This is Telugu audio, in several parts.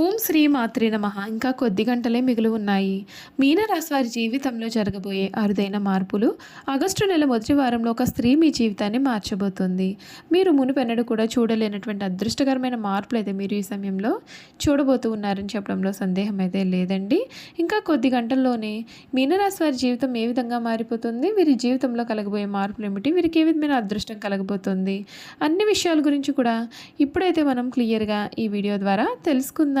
ఓం శ్రీ మాత్రే నమ. ఇంకా కొద్ది గంటలే మిగిలి ఉన్నాయి. మీనరాశి వారి జీవితంలో జరగబోయే అరుదైన మార్పులు ఆగస్టు నెల మొదటి వారంలో ఒక స్త్రీ మీ జీవితాన్ని మార్చబోతుంది. మీరు మునుపెన్నడూ కూడా చూడలేనటువంటి అదృష్టకరమైన మార్పులు అయితే మీరు ఈ సమయంలో చూడబోతూ ఉన్నారని చెప్పడంలో సందేహం అయితే లేదండి. ఇంకా కొద్ది గంటల్లోనే మీనరాశి వారి జీవితం ఏ విధంగా మారిపోతుంది? వీరి జీవితంలో కలగబోయే మార్పులు ఏమిటి? వీరికి ఏ విధమైన అదృష్టం కలగబోతుంది? అన్ని విషయాల గురించి కూడా ఇప్పుడైతే మనం క్లియర్గా ఈ వీడియో ద్వారా తెలుసుకుందాం.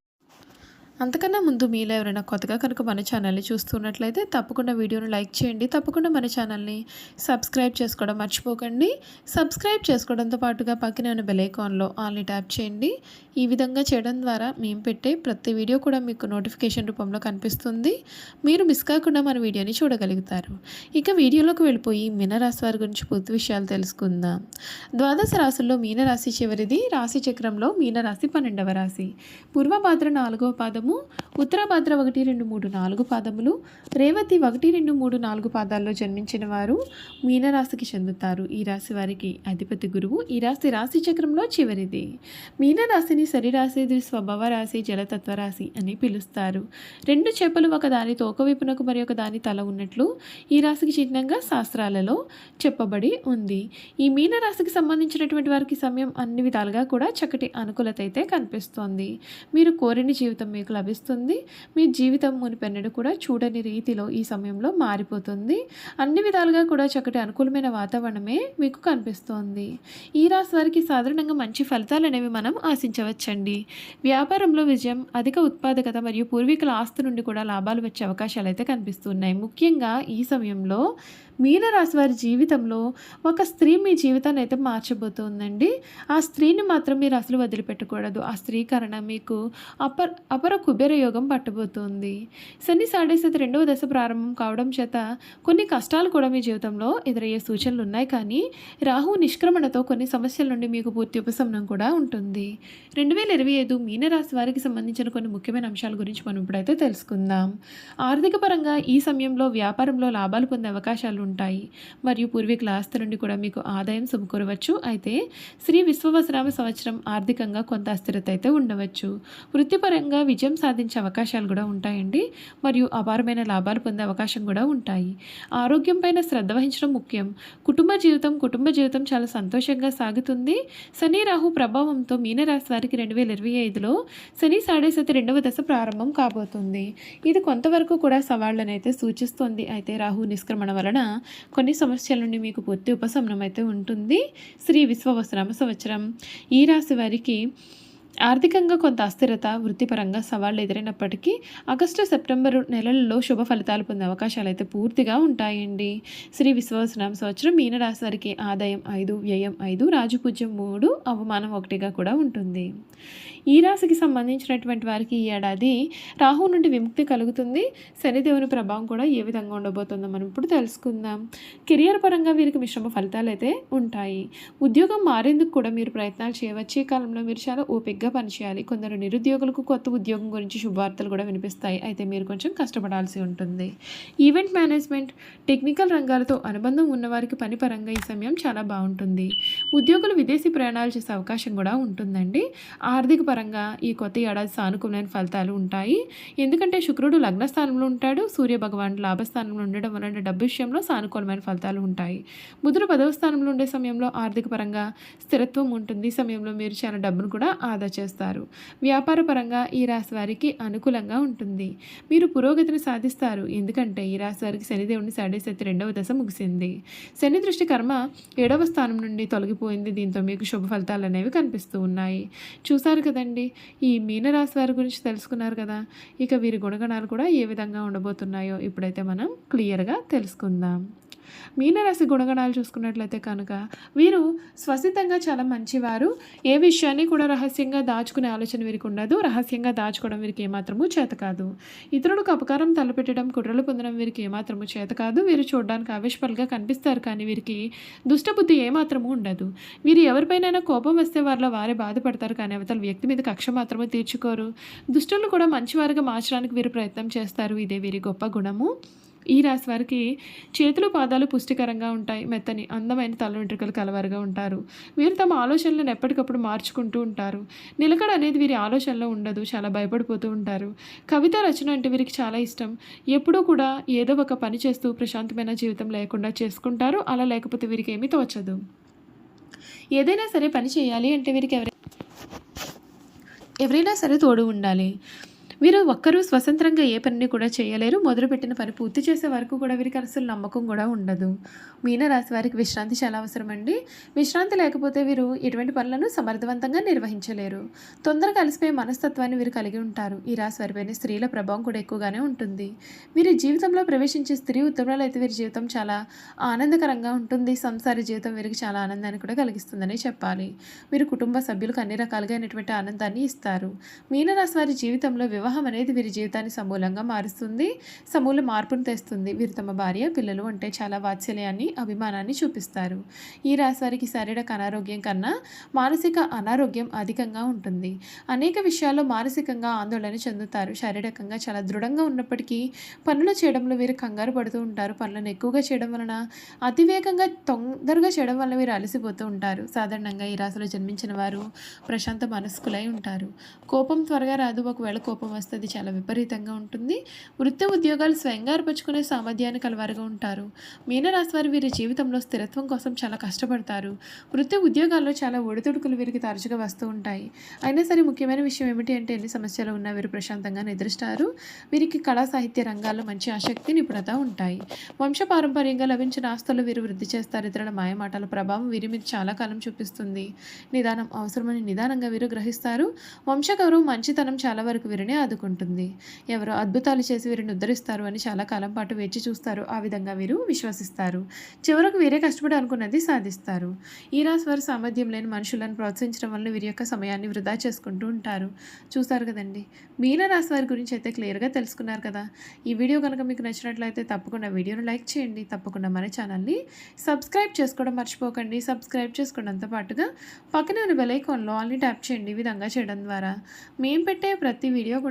అంతకన్నా ముందు మీలో ఎవరైనా కొత్తగా కనుక మన ఛానల్ని చూస్తున్నట్లయితే తప్పకుండా వీడియోను లైక్ చేయండి. తప్పకుండా మన ఛానల్ని సబ్స్క్రైబ్ చేసుకోవడం మర్చిపోకండి. సబ్స్క్రైబ్ చేసుకోవడంతో పాటుగా పక్కనే ఉన్న బెలైకాన్లో ఆల్ని ట్యాప్ చేయండి. ఈ విధంగా చేయడం ద్వారా మేము పెట్టే ప్రతి వీడియో కూడా మీకు నోటిఫికేషన్ రూపంలో కనిపిస్తుంది. మీరు మిస్ కాకుండా మన వీడియోని చూడగలుగుతారు. ఇక వీడియోలోకి వెళ్ళిపోయి మీనరాశి వారి గురించి పూర్తి విషయాలు తెలుసుకుందాం. ద్వాదశ రాశుల్లో మీనరాశి చివరిది. రాశి చక్రంలో మీనరాశి పన్నెండవ రాశి. పూర్వభాద్ర నాలుగవ పాదము ఉత్తరాభాద్ర ఒకటి రెండు మూడు నాలుగు పాదములు రేవతి ఒకటి రెండు మూడు నాలుగు పాదాల్లో జన్మించిన వారు మీనరాశికి చెందుతారు. ఈ రాశి వారికి అధిపతి గురువు. ఈ రాశి రాశి చక్రంలో చివరిది. మీనరాశిని శరీరాశి స్వభావ రాశి జలతత్వ రాశి అని పిలుస్తారు. రెండు చేపలు ఒక దాని తోక వైపునకు మరి ఒక దాని తల ఉన్నట్లు ఈ రాశికి చిహ్నంగా శాస్త్రాలలో చెప్పబడి ఉంది. ఈ మీనరాశికి సంబంధించినటువంటి వారికి సమయం అన్ని విధాలుగా కూడా చక్కటి అనుకూలత అయితే కనిపిస్తోంది. మీరు కోరిన జీవితం మీకు లభిస్తుంది. మీ జీవితం మునిపెన్నడు కూడా చూడని రీతిలో ఈ సమయంలో మారిపోతుంది. అన్ని విధాలుగా కూడా చక్కటి అనుకూలమైన వాతావరణమే మీకు కనిపిస్తోంది. ఈ రాశి వారికి సాధారణంగా మంచి ఫలితాలు అనేవి మనం ఆశించవచ్చండి. వ్యాపారంలో విజయం అధిక ఉత్పాదకత మరియు పూర్వీకుల ఆస్తి నుండి కూడా లాభాలు వచ్చే అవకాశాలు అయితే కనిపిస్తున్నాయి. ముఖ్యంగా ఈ సమయంలో మీనరాశి వారి జీవితంలో ఒక స్త్రీ మీ జీవితాన్ని అయితే మార్చబోతుందండి. ఆ స్త్రీని మాత్రం మీరు అసలు వదిలిపెట్టకూడదు. ఆ స్త్రీకరణ మీకు అపర అపర కుబేర యోగం పట్టబోతుంది. శని సాడేసతి రెండవ దశ ప్రారంభం కావడం చేత కొన్ని కష్టాలు కూడా మీ జీవితంలో ఎదురయ్యే సూచనలు ఉన్నాయి. కానీ రాహు నిష్క్రమణతో కొన్ని సమస్యల నుండి మీకు పూర్తి ఉపశమనం కూడా ఉంటుంది. రెండు వేల ఇరవై ఐదు మీనరాశి వారికి సంబంధించిన కొన్ని ముఖ్యమైన అంశాల గురించి మనం ఇప్పుడైతే తెలుసుకుందాం. ఆర్థిక పరంగా ఈ సమయంలో వ్యాపారంలో లాభాలు పొందే అవకాశాలు ఉంటాయి. మరియు పూర్వీకుల ఆస్తి నుండి కూడా మీకు ఆదాయం సమకూరవచ్చు. అయితే శ్రీ విశ్వవసరామ సంవత్సరం ఆర్థికంగా కొంత అస్థిరత అయితే ఉండవచ్చు. వృత్తిపరంగా విజయం సాధించే అవకాశాలు కూడా ఉంటాయండి. మరియు అపారమైన లాభాలు పొందే అవకాశం కూడా ఉంటాయి. ఆరోగ్యం పైన శ్రద్ధ వహించడం ముఖ్యం. కుటుంబ జీవితం కుటుంబ జీవితం చాలా సంతోషంగా సాగుతుంది. శని రాహు ప్రభావంతో మీనరాశి వారికి రెండు వేల ఇరవై ఐదులో శని సాడేసతి రెండవ దశ ప్రారంభం కాబోతుంది. ఇది కొంతవరకు కూడా సవాళ్ళను అయితే సూచిస్తుంది. అయితే రాహు నిష్క్రమణ వలన కొన్ని సమస్యల నుండి మీకు పూర్తి ఉపశమనం అయితే ఉంటుంది. శ్రీ విశ్వవసనామ సంవత్సరం. ఈ రాశి వారికి ఆర్థికంగా కొంత అస్థిరత వృత్తిపరంగా సవాళ్ళు ఎదురైనప్పటికీ ఆగస్టు సెప్టెంబర్ నెలల్లో శుభ ఫలితాలు పొందే అవకాశాలు అయితే పూర్తిగా ఉంటాయండి. శ్రీ విశ్వవసనామ సంవత్సరం మీనరాశి వారికి ఆదాయం ఐదు వ్యయం ఐదు రాజపూజ్యం మూడు అవమానం ఒకటిగా కూడా ఉంటుంది. ఈ రాశికి సంబంధించినటువంటి వారికి ఈ ఏడాది రాహు నుండి విముక్తి కలుగుతుంది. శనిదేవుని ప్రభావం కూడా ఏ విధంగా ఉండబోతుందో మనం ఇప్పుడు తెలుసుకుందాం. కెరియర్ పరంగా వీరికి మిశ్రమ ఫలితాలు అయితే ఉంటాయి. ఉద్యోగం మారేందుకు కూడా మీరు ప్రయత్నాలు చేయవచ్చు. ఈ కాలంలో మీరు చాలా ఓపికగా పనిచేయాలి. కొందరు నిరుద్యోగులకు కొత్త ఉద్యోగం గురించి శుభవార్తలు కూడా వినిపిస్తాయి. అయితే మీరు కొంచెం కష్టపడాల్సి ఉంటుంది. ఈవెంట్ మేనేజ్మెంట్ టెక్నికల్ రంగాలతో అనుబంధం ఉన్నవారికి పని పరంగా ఈ సమయం చాలా బాగుంటుంది. ఉద్యోగులు విదేశీ ప్రయాణాలు చేసే అవకాశం కూడా ఉంటుందండి. ఆర్థిక పరంగా ఈ కొత్త ఏడాది సానుకూలమైన ఫలితాలు ఉంటాయి. ఎందుకంటే శుక్రుడు లగ్న స్థానంలో ఉంటాడు. సూర్య భగవాన్ లాభస్థానంలో ఉండడం వలన డబ్బు విషయంలో సానుకూలమైన ఫలితాలు ఉంటాయి. బుధుడు పదవ స్థానంలో ఉండే సమయంలో ఆర్థిక పరంగా స్థిరత్వం ఉంటుంది. ఈ సమయంలో మీరు చాలా డబ్బును కూడా ఆదా చేస్తారు. వ్యాపార పరంగా ఈ రాశి వారికి అనుకూలంగా ఉంటుంది. మీరు పురోగతిని సాధిస్తారు. ఎందుకంటే ఈ రాశి వారికి శనిదేవుని సాడేసతి రెండవ దశ ముగిసింది. శని దృష్టి కర్మ ఏడవ స్థానం నుండి తొలగిపోయింది. దీంతో మీకు శుభ ఫలితాలు అనేవి కనిపిస్తూ ఉన్నాయి. చూసారు కదా కదండి. ఈ మీనరాశి వారి గురించి తెలుసుకున్నారు కదా. ఇక వీరి గుణగణాలు కూడా ఏ విధంగా ఉండబోతున్నాయో ఇప్పుడైతే మనం క్లియర్గా తెలుసుకుందాం. మీనరాశి గుణగణాలు చూసుకున్నట్లయితే కనుక వీరు స్వసితంగా చాలా మంచివారు. ఏ విషయాన్ని కూడా రహస్యంగా దాచుకునే ఆలోచన వీరికి ఉండదు. రహస్యంగా దాచుకోవడం వీరికి ఏమాత్రము చేత కాదు. ఇతరులకు అపకారం తలపెట్టడం కుట్రలు పొందడం వీరికి ఏమాత్రము చేత కాదు. వీరు చూడడానికి ఆవేశపలుగా కనిపిస్తారు కానీ వీరికి దుష్టబుద్ధి ఏమాత్రము ఉండదు. వీరు ఎవరిపైనైనా కోపం వస్తే వారిలో వారే బాధపడతారు కానీ అవతల వ్యక్తి మీద కక్ష మాత్రమే తీర్చుకోరు. దుష్టులను కూడా మంచివారుగా మార్చడానికి వీరు ప్రయత్నం చేస్తారు. ఇదే వీరి గొప్ప గుణము. ఈ రాశి వారికి చేతులు పాదాలు పుష్టికరంగా ఉంటాయి మెత్తని అందమైన తల వెంట్రుకలు కలవారుగా ఉంటారు. వీరు తమ ఆలోచనలను ఎప్పటికప్పుడు మార్చుకుంటూ ఉంటారు. నిలకడ అనేది వీరి ఆలోచనలో ఉండదు చాలా భయపడిపోతూ ఉంటారు. కవిత రచన అంటే వీరికి చాలా ఇష్టం. ఎప్పుడూ కూడా ఏదో ఒక పని చేస్తూ ప్రశాంతమైన జీవితం లేకుండా చేసుకుంటారు అలా లేకపోతే వీరికి ఏమీ తోచదు. ఏదైనా సరే పని చేయాలి అంటే వీరికి ఎవరైనా ఎవరైనా సరే తోడు ఉండాలి. వీరు ఒక్కరూ స్వతంత్రంగా ఏ పనిని కూడా చేయలేరు. మొదలుపెట్టిన పని పూర్తి చేసే వరకు కూడా వీరికి అసలు నమ్మకం కూడా ఉండదు. మీనరాశి వారికి విశ్రాంతి చాలా అవసరం అండి విశ్రాంతి లేకపోతే వీరు ఎటువంటి పనులను సమర్థవంతంగా నిర్వహించలేరు. తొందరగా కలిసిపోయే మనస్తత్వాన్ని వీరు కలిగి ఉంటారు. ఈ రాశి వారిపైన స్త్రీల ప్రభావం కూడా ఎక్కువగానే ఉంటుంది. వీరి జీవితంలో ప్రవేశించే స్త్రీ ఉత్తరాలు అయితే వీరి జీవితం చాలా ఆనందకరంగా ఉంటుంది. సంసార జీవితం వీరికి చాలా ఆనందాన్ని కూడా కలిగిస్తుందని చెప్పాలి. వీరు కుటుంబ సభ్యులకు అన్ని రకాలుగా అయినటువంటి ఆనందాన్ని ఇస్తారు. మీనరాశి వారి జీవితంలో వివాహ అనేది వీరి జీవితాన్ని సమూలంగా మారుస్తుంది. సమూల మార్పును తెస్తుంది. వీరు తమ భార్య పిల్లలు అంటే చాలా వాత్సల్యాన్ని అభిమానాన్ని చూపిస్తారు. ఈ రాశివారికి శారీరక అనారోగ్యం కన్నా మానసిక అనారోగ్యం అధికంగా ఉంటుంది. అనేక విషయాల్లో మానసికంగా ఆందోళన చెందుతారు. శారీరకంగా చాలా దృఢంగా ఉన్నప్పటికీ పనులు చేయడంలో వీరు కంగారు పడుతూ ఉంటారు. పనులను ఎక్కువగా చేయడం వలన అతివేగంగా తొందరగా చేయడం వల్ల వీరు అలసిపోతూ ఉంటారు. సాధారణంగా ఈ రాశిలో జన్మించిన వారు ప్రశాంత మనస్కులై ఉంటారు. కోపం త్వరగా రాదు. ఒకవేళ కోపం వ్యవస్థ అది చాలా విపరీతంగా ఉంటుంది. వృత్తి ఉద్యోగాలు స్వయంగా ఏర్పరచుకునే సామర్థ్యాన్ని కలవారుగా ఉంటారు. మీనరాశి వారు వీరి జీవితంలో స్థిరత్వం కోసం చాలా కష్టపడతారు. వృత్తి ఉద్యోగాల్లో చాలా ఒడిదుడుకులు వీరికి తరచుగా వస్తూ ఉంటాయి. అయినా సరే ముఖ్యమైన విషయం ఏమిటి అంటే ఎన్ని సమస్యలు ఉన్నా వీరు ప్రశాంతంగా నిద్రిస్తారు. వీరికి కళా సాహిత్య రంగాల్లో మంచి ఆసక్తి నిపుణత ఉంటాయి. వంశపారంపర్యంగా లభించిన ఆస్తులు వీరు వృద్ధి చేస్తారు. ఇతరుల మాయమాటల ప్రభావం వీరి మీద చాలా కాలం చూపిస్తుంది. నిదానం అవసరమని నిదానంగా వీరు గ్రహిస్తారు. వంశగౌరవం మంచితనం చాలా వరకు వీరిని ఆదుకుంటుంది. ఎవరో అద్భుతాలు చేసి వీరిని ఉద్ధరిస్తారు అని చాలా కాలం పాటు వేచి చూస్తారు. ఆ విధంగా వీరు విశ్వసిస్తారు. చివరకు వీరే కష్టపడి అనుకున్నది సాధిస్తారు. ఈ రాశి వారి సామర్థ్యం లేని మనుషులను ప్రోత్సహించడం వల్ల వీరి యొక్క సమయాన్ని వృధా చేసుకుంటూ ఉంటారు. చూస్తారు కదండి? మీన రాశి వారి గురించి అయితే క్లియర్గా తెలుసుకున్నారు కదా? ఈ వీడియో కనుక మీకు నచ్చినట్లయితే తప్పకుండా వీడియోను లైక్ చేయండి. తప్పకుండా మన ఛానల్ని సబ్స్క్రైబ్ చేసుకోవడం మర్చిపోకండి. సబ్స్క్రైబ్ చేసుకోవడంతో పాటుగా పక్కనే ఉన్న బెల్ ఆల్ని ట్యాప్ చేయండి. ఈ విధంగా చేయడం ద్వారా మేము పెట్టే ప్రతి వీడియో కూడా